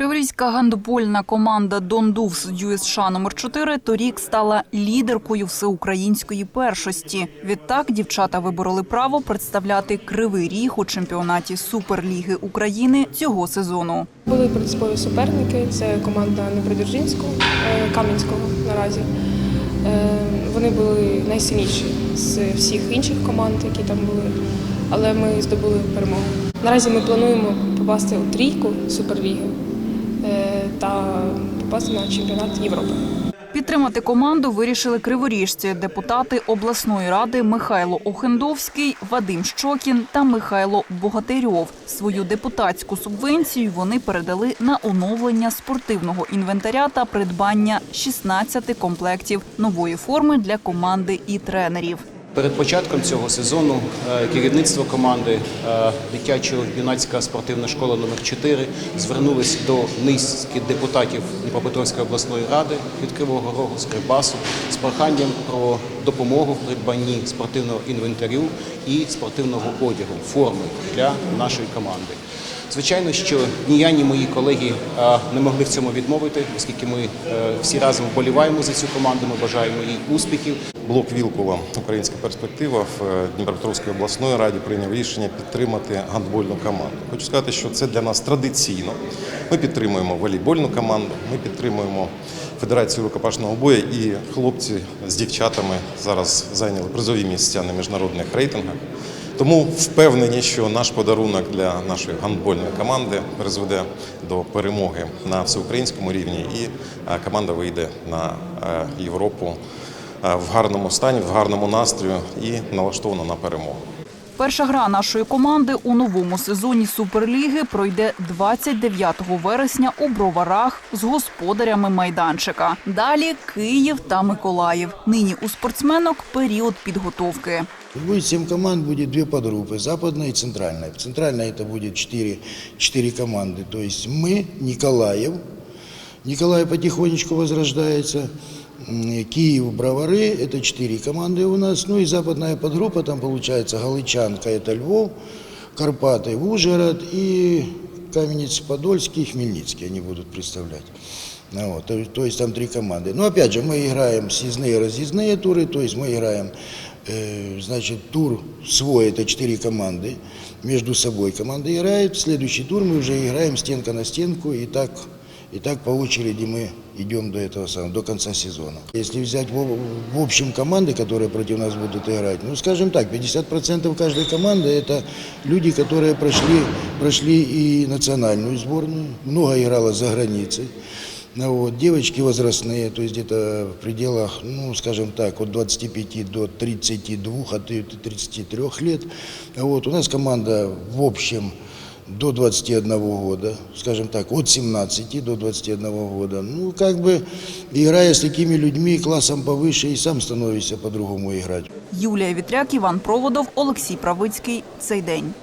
Криворізька гандбольна команда Дондувс ЮСШ номер 4 торік стала лідеркою всеукраїнської першості. Відтак дівчата вибороли право представляти Кривий Ріг у чемпіонаті Суперліги України цього сезону. Були принципові суперники. Це команда Непридержинського, е, Кам'янського наразі. Е, Вони були найсильніші з всіх інших команд, які там були, але ми здобули перемогу. Наразі ми плануємо попасти у трійку Суперліги та попасти на чемпіонат Європи. Підтримати команду вирішили криворіжці, депутати обласної ради Михайло Охендовський, Вадим Щокін та Михайло Богатирьов. Свою депутатську субвенцію вони передали на оновлення спортивного інвентаря та придбання 16 комплектів нової форми для команди і тренерів. Перед початком цього сезону е, керівництво команди е, дитячо-юнацька спортивна школа номер 4 звернулись до низки депутатів Дніпропетровської обласної ради від Кривого Рогу з Кривбасу з проханням про допомогу в придбанні спортивного інвентарю і спортивного одягу, форми для нашої команди. Звичайно, що ні я, ні мої колеги е, не могли в цьому відмовити, оскільки ми е, всі разом вболіваємо за цю команду. Ми бажаємо їй успіхів. Блок Вілкова Українська перспектива в е, Дніпропетровській обласної раді прийняв рішення підтримати гандбольну команду. Хочу сказати, що це для нас традиційно. Ми підтримуємо волейбольну команду, ми підтримуємо Федерацію рукопашного бою і хлопці з дівчатами зараз зайняли призові місця на міжнародних рейтингах. Тому впевнені, що наш подарунок для нашої гандбольної команди призведе до перемоги на всеукраїнському рівні, і е, команда вийде на е, Європу е, в гарному стані, в гарному настрою і налаштована на перемогу. Перша гра нашої команди у новому сезоні Суперліги пройде 29 вересня у Броварах з господарями майданчика. Далі Київ та Миколаїв. Нині у спортсменок період підготовки. Будет 7 команд, будет две подгруппы, западная и центральная. В центральной это будет 4, 4 команды. То есть мы, Николаев, Николаев потихонечку возрождается, М, Киев, Бровары, это 4 команды у нас. Ну и западная подгруппа, там получается Галичанка, это Львов, Карпаты, Ужгород и Каменец-Подольский, Хмельницкий они будут представлять. Ну вот, то, то есть там три команды. Но опять же, мы играем съездные и разъездные туры, то есть мы играем, э, значит, тур свой, это четыре команды, между собой команды играют, в следующий тур мы уже играем стенка на стенку, и так, и так по очереди мы идем до этого самого, до конца сезона. Если взять в, в общем команды, которые против нас будут играть, ну, скажем так, 50% каждой команды это люди, которые прошли, прошли и национальную сборную, много играло за границей. Ну, вот, девочки возрастные, то есть где-то в пределах, ну, скажем так, от 25 до 32, а то и 33 лет. Вот, у нас команда в общем до 21 года, скажем так, от 17 до 21 года. Ну, как бы, играя с такими людьми классом повыше, и сам становишься по-другому играть. Юлія Вітряк, Іван Проводов, Олексій Правицький. Цей день.